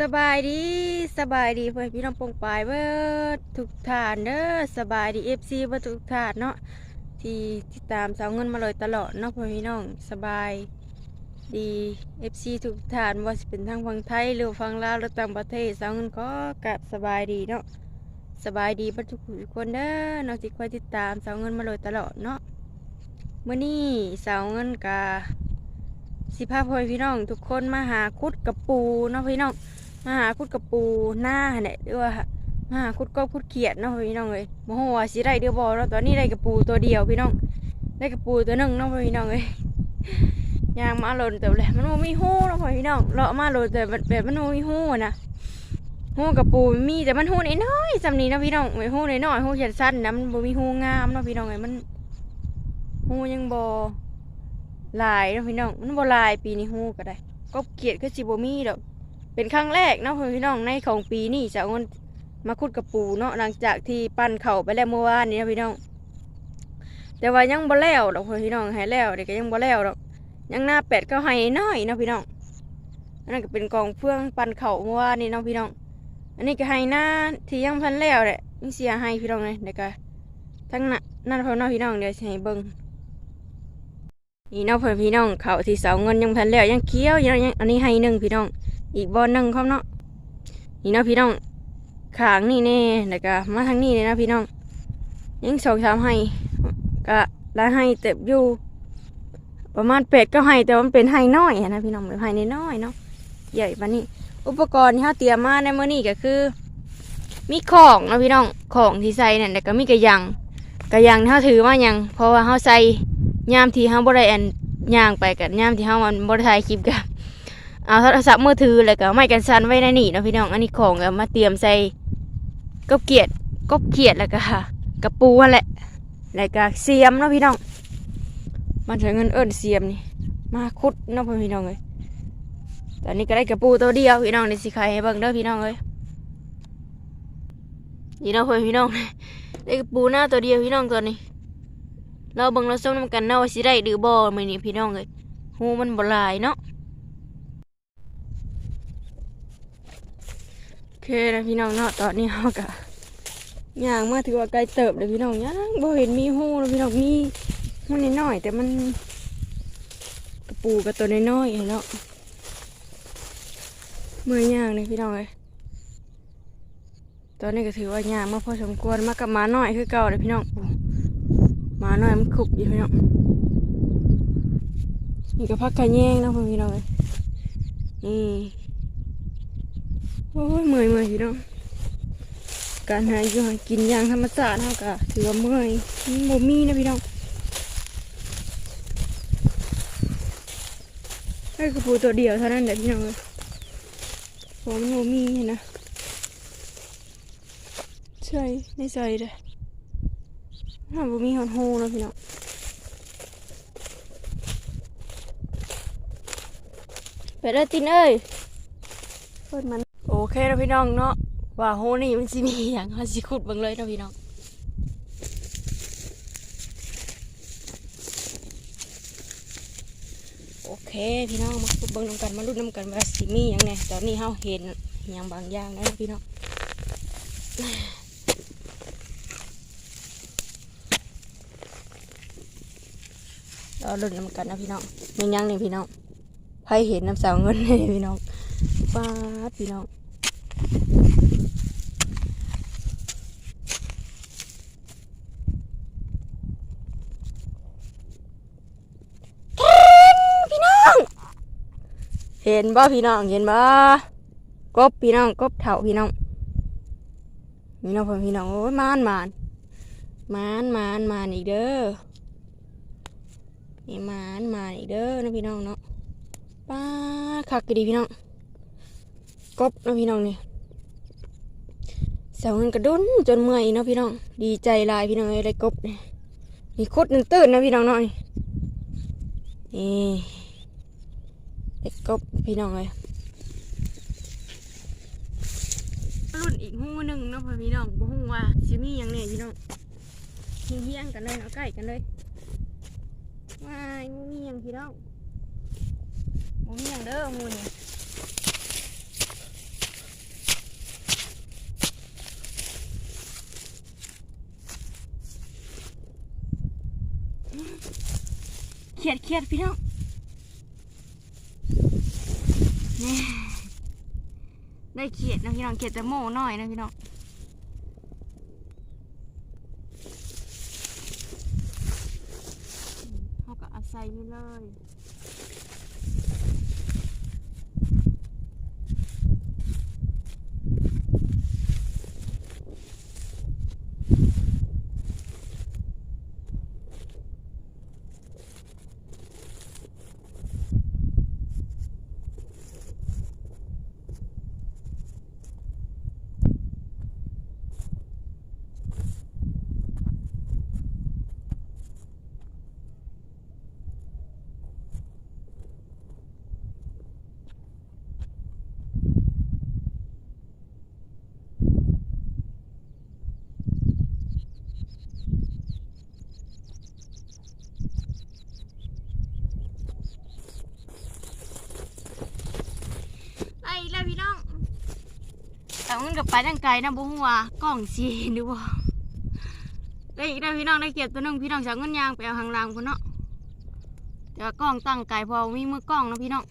สบายดีสบายดีเพื่อนพี่น้องปงปายเบิดทุกท่านเด้อสบายดีเอฟซีเบิดทุกท่านเนาะที่ติดตามสาวเงินมาเลยตลอดเนาะเพื่อนพี่น้องสบายดีเอฟซีทุกท่านว่าสิเป็นทางฝั่งไทยหรือฝั่งลาวหรือต่างประเทศสาวเงินก็กับสบายดีเนาะสบายดีเบิดทุกผู้ทุกคนเด้อนาะที่คอยติดตามสาวเงินมาเลยตลอดเนาะเมื่อนี้สาวเงินกาสิพาพ่อพี่น้อง ทุกคนมาหาคุดกับปูเนาะพี่น้อง มาหาคุดกับปูหน้าเนี่ยเรียกว่ามาหาคุดก็คุดเขียดเนาะพี่น้องเลยโมโหสิได้เดียวบอแล้วตอนนี้ได้กับปูตัวเดียวพี่น้อง ได้กับปูตัวหนึ่งเนาะพี่น้องเลยยางมาหล่นแต่เลยมันมีหูเนาะพี่น้องเลาะมาหล่นแต่แบบมันมีหูนะหูกับปูมีแต่มันหูน้อยๆสำนี้เนาะพี่น้องไม่หูน้อยๆหูเขียดสั้นนะมันบ่มีหูงามเนาะพี่น้องเลยมันหูยังบ่ลายเนาะพี่น้องมันบ่ลายปีนี้หูก็ได้ ก็เขียดก็สิบ่มีดอก เป็นครั้งแรกเนาะพี่น้องในของปีนี้จะเอาเงินมาคุดกับปูเนาะหลังจากที่ปั้นเข่าไปแล้วเมื่อวานนี้นะพี่น้อง แต่ว่ายังบ่แล้วดอกพี่น้องให้แล้วเด็กก็ยังบ่แล้วดอกยังหน้าเป็ดก็ให้น้อยเนาะพี่น้องอันนั้นก็เป็นกองเฟื่องปั้นเข่าเมื่อวานนี้เนาะพี่น้อง อันนี้ก็ให้หน้าที่ยังพันแล้วแหละนี่เสียให้พี่น้องเลยเด็กก็ทั้งนั้นนั่นพอเนาะพี่น้องเดี๋ยวให้เบิ่งนี่เนาะเพื่อนพี่น้องเขาที่เสาเงินยังพันแล้วยังเคี้ยวยังยังอันนี้ให้หนึ่งพี่น้อง อีกบอลหนึ่งครับเนาะนี่เนาะพี่น้องขางนี่แน่แล้วก็มาทางนี้เลยนะพี่น้องยังสองสามให้ก็แล้วให้เต็บอยู่ ประมาณเป็ดก็ให้แต่ว่ามันเป็นให้น้อยนะพี่น้องเป็นให้น้อยเนาะใหญ่ปานนี้อุปกรณ์ที่เขาเตรียมมาในมื้อนี้ก็คือ มีของนะพี่น้องของที่ใส่เนี่ยแล้วก็มีกระยังกระยังที่เขาถือมายัง เพราะว่าเขาใส่ยามที่เขาบ่ได้อันย่างไปกันยามที่เขามันบ่ได้ถ่ายคลิปกัน เอาโทรศัพท์มือถือแล้วก็ไม้กันสันไว้ในนี่เนาะพี่น้องอันนี้ของก็มาเตรียมใส่กบเกียดกบเขียดแล้วก็กระปูนแหละแล้วก็เสียมเนาะพี่น้อง มันใช้เงินเอิ้นเสียมนี่มาคุดเนาะพี่น้องเลยตอนนี้ก็ได้กระปูตัวเดียวพี่น้องในสิใครให้เบิ่งเด้อพี่น้องเลยนี่เนาะพี่น้องได้กระปูหน้าตัวเดียวพี่น้องตัวนี้ เราเบิ่งเราส้มน้ำกันเนาะว่าสิได้หรือบ่มื้อนี้พี่น้องเลยหูมันบ่ลายเนาะ โอ เคนะพี่น้องเนาะตอนนี้เขากะย่างมาถือว่าไกลเติบเลยพี่น้องยังบ่เห็นมีหูเลยพี่น้องมีมันนิดหน่อยๆแต่มันกระปูกับตัวน้อยๆเนาะเมื่อย่างเลยพี่น้องเลยตอนนี้ก็ถือว่าย่างมาพอสมควรมากับหมาน้อยคือเก่าเลยพี่น้องอู้หมาน้อยมันขุบอยู่พี่น้องนี่ก็พักกระแยงนะพี่น้องเลยนี่ โอ้ยเมื่อยเมื่อยพี่น้องการหาอยู่หากินอย่างธรรมชาติเท่ากับถือว่าเมื่อยมันบ่มีนะพี่น้องไอ้กระปูตัวเดียวเท่านั้นแหละพี่น้องเลยเพราะมันบ่มีเห็นนะใช่ไม่ใส่เลยมันบ่มีหอนโฮนะพี่น้องไปได้ตินเอ้ยเปิดมัน เคนะพี่น้องเนาะว่าโฮนี่มันสิมีอย่างเขาสิขุดบิ่งเลยนะพี่น้องโอเคพี่น้องมาขุดบิ่งนำกันมาลุ้นนำกันว่าสิมีอย่างแน่ตอนนี้เฮาเห็นอย่างบางอย่างแล้วนะพี่น้องเรอลุ้นนำกันนะพี่น้องมีหยังนี่พี่น้องใครเห็นน้ำสาวเงินนี่พี่น้องปาดพี่น้องพี่น้อง เห็นบ่พี่น้องเห็นบ่กบพี่น้องกบเถาพี่น้องนี่น้องพ่อพี่น้องโอ้ยมานมานมานมานมานอีกเด้อนี่มานมานอีกเด้อนะพี่น้องเนาะป้าคักกีดีพี่น้องกบนาะพี่น้องนี่เสาเงินกระดุนจนเมื่อยนาะพี่น้อง ดีใจลายพี่น้องอ้ได้กบนี่นี่คุดหนึ่งตื่นนะพี่น้องเนาะนี่ เด็กกบพี่น้องเลยรุ่นอีกหูหนึ่งเนาะพี่น้องบ่หูว่าซิมี่ยังเนี่ยพี่น้องเฮี้ยงกันเลยเอาใกล้กันเลยว้ายมียังพี่น้องบ่มียังเด้อมูนี่เครียดเครียดพี่น้อง ได้เขียดนะพี่น้องเขียดจะโม่หน่อยนะพี่น้องเขาก็อาศัยนี่เลย มันกับไปตั้งไกลนะบุ้งว่ากล้องสีหรือว่าได้อีกแล้พี่น้องได้เก็บตัวหนึงพี่น้องจากเงินยางไปเอาหางลางคนเนาะแต่ว่ากล้องตั้งไกลพอมีมือกล้องนะพี่น้อง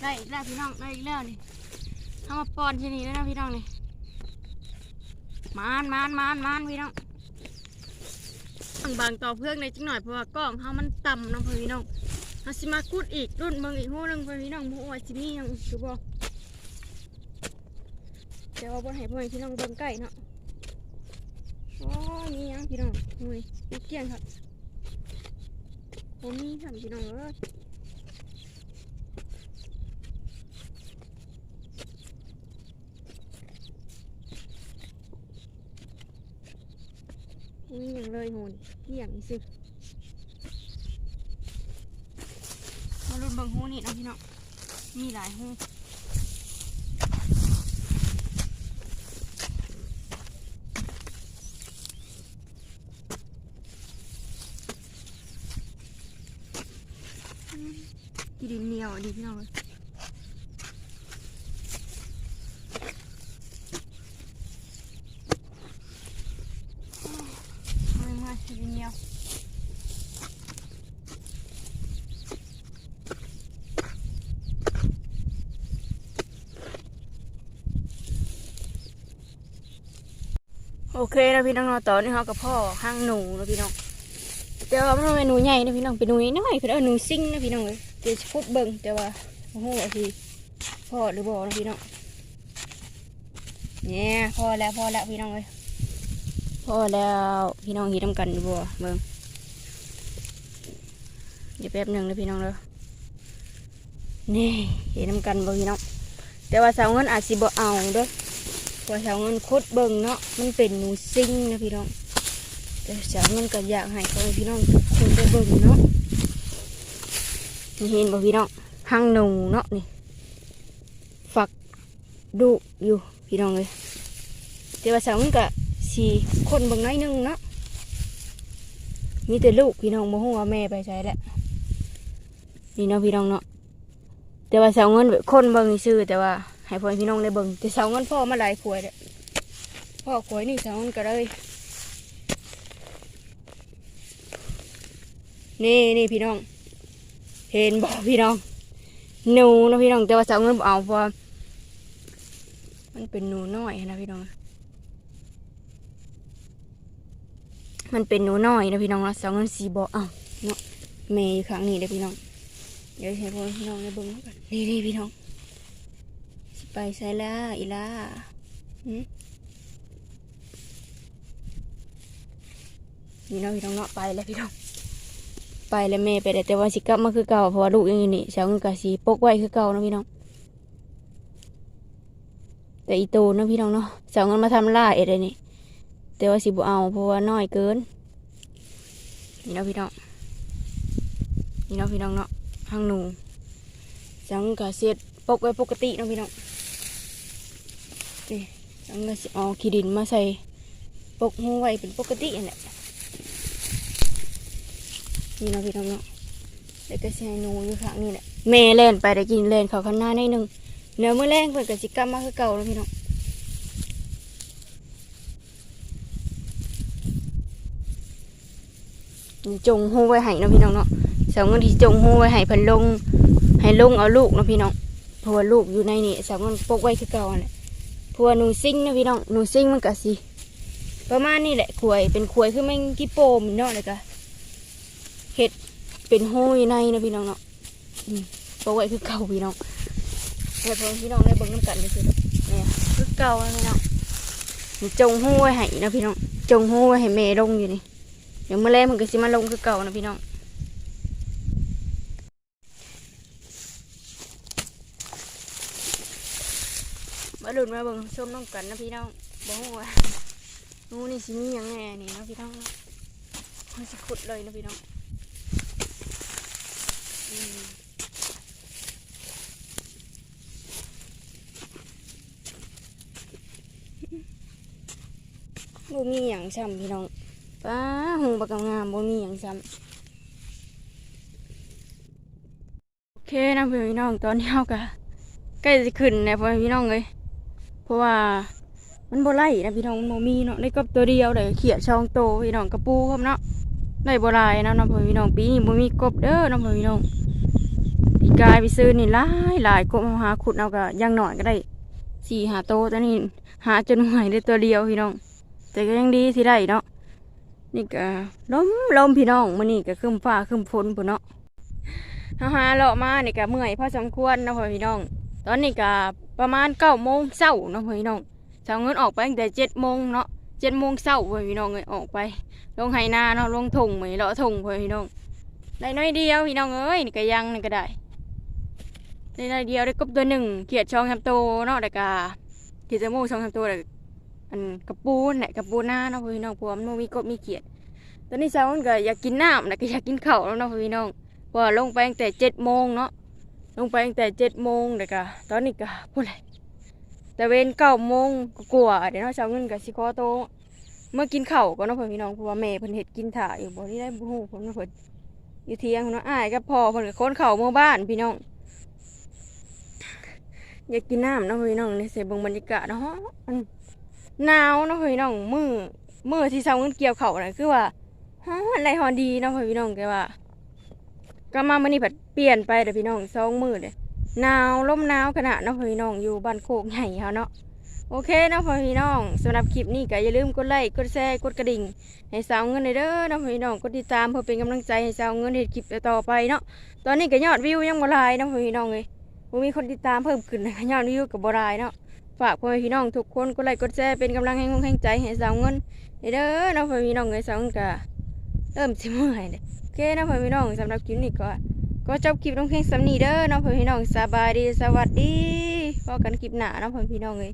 ได้อีกแล้วพี่น้องได้อีกแล้วนี่ทำมาปอนที่นี่แล้วนะพี่น้องนี่มานมานมานมานพี่น้องบางต่อเพื่องในจังหน่อยเพราะว่ากล้องเขามันต่ำนะพี่น้องอาสิมากุดอีกรุ่นเบิ่งอีกหูหนึงเพื่อนพี่น้องผู้ว่าสิมีหยังคือบ่เดี๋ยวเอาบ่ให้พ่อพี่น้องเบิ่งใกล้เนาะโอ้มีหยังพี่น้องหนุ่ยมีเกี้ยงครับบ่มีครับพี่น้องเอ้ยมีหยังเลยโหนเกลี้ยงนี่สิมาลุ้นเบิ่งหูนี่นะพี่น้องมีหลายหูอืมกี ดินเหนียวอะดีพี่น้องเลยโอ้ยมากีดินเหนียวโอเคนะพี่น้องเนาะตอนนี้เขากับพ่อห้างหนูนะพี่น้องแต่ว่ามันเป็นหนูใหญ่นะพี่น้องเป็นหนูน้อยๆเพื่อนเอาหนูซิ่งนะพี่น้องเลย เดี๋ยวจะพุดเบิ่งแต่ว่าโอ้โหพี่พ่อหรือบ่นะพี่น้องเนี่ยพ่อแล้วพ่อแล้วพี่น้องเลยพ่อแล้วพี่น้องเห็นน้ำกันอยู่บ่เบิ่งเดี๋ยวแป๊บหนึ่งนะพี่น้องเลยนี่เห็นน้ำกันบ่พี่น้องแต่ว่าสาวเงินอาจสิบ่เอาเด้อว่าสาวเงินคตรเบิ่งเนาะมันเป็นหนูซิงนะพี่น้องแต่สาวเงินก็อยากให้พ่อพี่น้องทุกคนได้เบิ่งเนาะ เห็นบ่พี่น้องหางหนูเนาะนี่ฝักดุอยู่พี่น้องเลยแต่ว่าสาวเงินก็สีคนบิ่งน้อยหนึงเนาะมีแต่ลูกพี่น้องบ่ฮู้ว่าแม่ไปใช้แล้วนี่เนาะพี่น้องเนาะแต่ว่าสาวเงินแบบคนเบิ่งซื่อแต่ว่าให้พ่อพี่น้องได้เบิ่งแต่เสาเงินพ่อมาหลายขวดแล้วพ่อขวดนี่สาเงินก็เลยนี่นี่พี่น้อง เห็นบ่พี่น้องหนูนะพี่น้องแต่ว่าสาเงินบ่เอาเพราะว่ามันเป็นหนูน้อยนะพี่น้อง มันเป็นหนูน้อยนะพี่น้องนะสาเงินสีบ่เอาเนาะเมย์อยู่ข้างนี้เด้พี่น้อง เดี๋ยวให้พ่อพี่น้องได้เบิ่งกันนี่นี่พี่น้องสิไปใส่ละอีล่าหืมนี่เนาะพี่น้องเนาะไปแล้วพี่น้อง ไปแล้วแม่ไปแล้แต่ว่าสิกลับมาคือเก่าเพราะว่าลูกยังอยู่นี่เช้าเงินกะสีปกไว้คือเก่าเนาะพี่น้อง แต่อีโตเนาะพี่น้องเนาะเช้าเงินมาทำล่าเอ็ดเลยนี่แต่ว่าสิบ่เอาเพราะว่าน้อยเกินนี่เนาะพี่น้องนี่เนาะพี่น้องเนาะห้างหนูเช้าเงินกะเสียดปกไว้ปกติเนาะพี่น้องนี่แล้วก็สิเอาขี้ดินมาใส่ปกหูไว้เป็นปกตินั่นแหละ นี่เนาะพี่น้องเนาะแล้วก็ใส่หนูอยู่ข้างนี่แหละแม่เล่นไปได้กินเล่นเขาข้างหน้าในหนึ่งเนื้อเมื่อแรงเปิดกสิกรรมมาคือเก่าแล้วพี่น้องจงหูไว้ให้เนาะพี่น้องเนาะาวเงินที่จงหูไว้ให้เพิ่นลงให้ลงเอาลูกเนาะพี่น้องเพราะว่าลูกอยู่ในนี่สาวเงินปกไว้คือเก่าแหละเพราะว่าหนูซิ่งเนาะพี่น้องหนูซิ่งมันก็สิประมาณนี้แหละขวยเป็นขวยคือแมงกี่โปมเนาะเลยก็ เห็ดเป็นหูอยในนะพี่น้องเนาะอืมปกไว้คือเก่าพี่น้องให้พ่อพี่น้องได้เบิ่งน้ำกันเลยสิเนี่ยคือเก่าพี่น้องจงหูไว้ให้นะพี่น้องจงหูไว้ให้แม่ลงอยู่นี่เดี๋ยวเมื่อแรกมันก็สิมาลงคือเก่านะพี่น้องมาหลุดมาเบิ่งชมน้องกันนะพี่น้องบ่ฮู้ว่าหนูนี่สิมียังแหน่นี่นะพี่น้องมันสิขุดเลยนะพี่น้องอืม บ่มีหยังซ้ำพี่น้องป้าหูบักงามบ่มีหยังซ้ำโอเคนะพี่น้องตอนนี้เฮาก็ใกล้จะขึ้นแล้วพ่อแม่พี่น้องเลยเพราะว่ามันบ่ไล่นะพี่น้องมันบ่มีเนาะได้กบตัวเดียวได้เขียดช่องโตพี่น้องกระปูครับเนาะได้บ่หลายนะนาะพ่อพี่น้องปีนี้บ่มีกบเด้อนาะพ่อพี่น้องปีกายไปซื้อนี่หลายหลายกบมาหาขุดเอาก็ยังหน่อยก็ได้สี่หาโตแต่นี่หาจนหวยได้ตัวเดียวพี่น้อง แต่ก็ยังดีที่ได้เนาะนี่ก็ลมลมพี่น้องมื้อนี้ก็ครึ้มฟ้าครึ้มฝนพุ่นเนาะเฮาหาเลาะมานี่ก็เมื่อยพอสมควรเนาะพ่อพี่น้อง ตอนนี้ก็ประมาณเก้าโมงเช้าเนาะพี่น้องชาวเงินออกไปตั้งแต่เจ็ดโมงเนาะเจ็ดโมงเช้าพี่น้องเลยออกไป ลงไหนาเนาะลงถุงเหมือเลาะถุงพี่น้อง ได้น้อยเดียวพี่น้องเอ้ยนี่ก็ยังนี่ก็ได้ได้น้อยเดียวได้กบตัวหนึ่งเขียดช่องแฮมโตเนาะแต่กาเขียดจมูกช่องแฮมโตแต่ อันกระปูนแหละกระปูหน้าเนาะพี่น้องพวมันบ่มีกบมีเขียดตอนนี้ชาวเงินก็อยากกินน้ำนะก็อยากกินข้าวแล้วเนาะพี่น้องว่าลงไปตั้งแต่เจ็ดโมงเนาะลงไปตั้งแต่เจ็ดโมงเด็กอะตอนนี้ก็พูดเลยแต่เวนเก้าโมงก็กลัวเดี๋ยวเราเช้าเงินกับสิคอโตเมื่อกินข้าวก็เนาะพี่น้องเพราะว่าแม่เพิ่นเห็ดกินถ่าอยู่บ่ที่ได้บุหูเพิ่นเพิ่นอยู่เที่ยงเนาะอ้ายกับพ่อเพิ่นก็คนเข่าวเมื่อบ้านพี่น้องอยากกินน้ำเนาะพี่น้องในเสยเบิ่งบรรยากาศเนาะ หนาวเนาะพี่น้องมือมือที่เช้าเงินเกี่ยวเขาน่ะคือว่าฮ้อนไรฮอนดีเนาะพี่น้องแกว่า ก็มามื่อนี้ผัดเปลี่ยนไปเด้อพี่น้องสองมือเลยหนาวลมหนาวขนาดเนาะพี่น้องอยู่บ้านโคกใหญ่เขาเนาะโอเคเนาะพี่น้องสำหรับคลิปนี้ก็อย่าลืมกดไลค์กดแชร์กดกระดิ่งให้สาวเงินหน่อยเด้อเนาะพี่น้องกดติดตามเพื่อเป็นกำลังใจให้สาวเงินเฮ็ดคลิปต่อไปเนาะตอนนี้ก็ยอดวิวยังบ่ลายเนาะพี่น้องเลยมีคนติดตามเพิ่มขึ้นนะยอดวิวก็บ่หลายเนาะ ฝากพ่อแม่พี่น้องทุกคนกดไลค์กดแชร์เป็นกำลังแห่งแห่งใจให้สาวเงินเด้อน้องพี่น้องเลยสาวเงินกะเริ่มสิเมื่อยเลยโอเคน้องพี่น้องสำหรับคลิปนี้ก็ก็จบคลิปน้องเพลงสำนีเด้อน้องเพื่อนพี่น้องสบายดีสวัสดีพอกันคลิปหน้าน้องเพื่อนพี่น้องเลย